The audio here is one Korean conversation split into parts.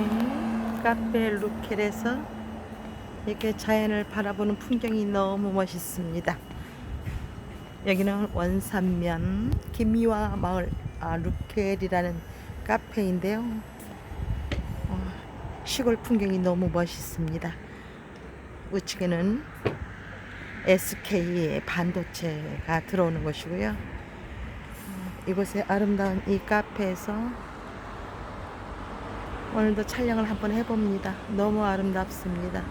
네, 카페 루켈에서 이렇게 자연을 바라보는 풍경이 너무 멋있습니다. 여기는 원산면 김미화 마을 아, 루켈이라는 카페인데요. 어, 시골 풍경이 너무 멋있습니다. 우측에는 SK 반도체가 들어오는 곳이고요. 어, 이곳의 아름다운 이 카페에서 오늘도 촬영을 한번 해봅니다. 너무 아름답습니다.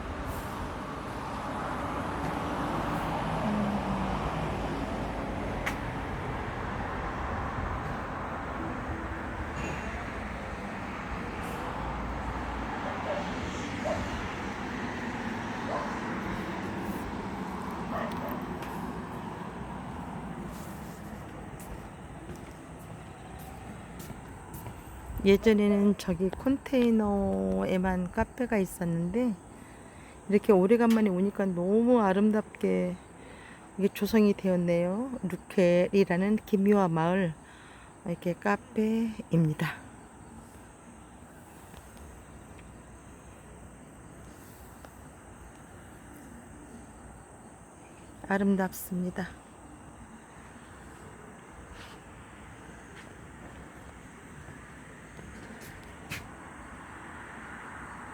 예전에는 저기 컨테이너에만 카페가 있었는데 이렇게 오래간만에 오니까 너무 아름답게 이게 조성이 되었네요. 루켈이라는 김미화 마을 이렇게 카페입니다. 아름답습니다.